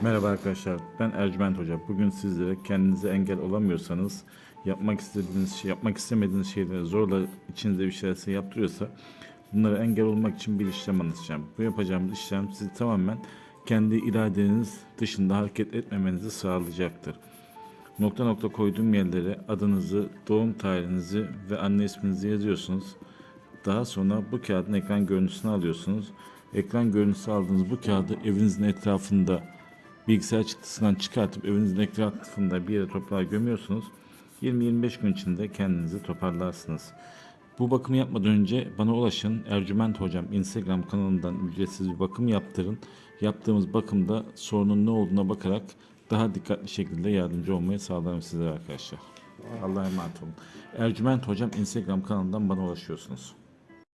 Merhaba arkadaşlar, ben Ercüment Hoca. Bugün sizlere kendinize engel olamıyorsanız, yapmak istediğiniz şey, yapmak istemediğiniz şeyleri zorla içinizde bir şeyler yaptırıyorsa, bunlara engel olmak için bir işlem anlatacağım. Bu yapacağımız işlem sizi tamamen kendi iradeniz dışında hareket etmemenizi sağlayacaktır. Nokta nokta koyduğum yerlere adınızı, doğum tarihinizi ve anne isminizi yazıyorsunuz. Daha sonra bu kağıdın ekran görüntüsünü alıyorsunuz. Ekran görüntüsü aldığınız bu kağıdı evinizin etrafında bilgisayar çıktısından çıkartıp evinizin etrafında bir yere toprağa gömüyorsunuz. 20-25 gün içinde kendinizi toparlarsınız. Bu bakımı yapmadan önce bana ulaşın. Ercüment Hocam Instagram kanalından ücretsiz bir bakım yaptırın. Yaptığımız bakımda sorunun ne olduğuna bakarak daha dikkatli şekilde yardımcı olmayı sağlarım sizlere arkadaşlar. Allah'a emanet olun. Ercüment Hocam Instagram kanalından bana ulaşıyorsunuz.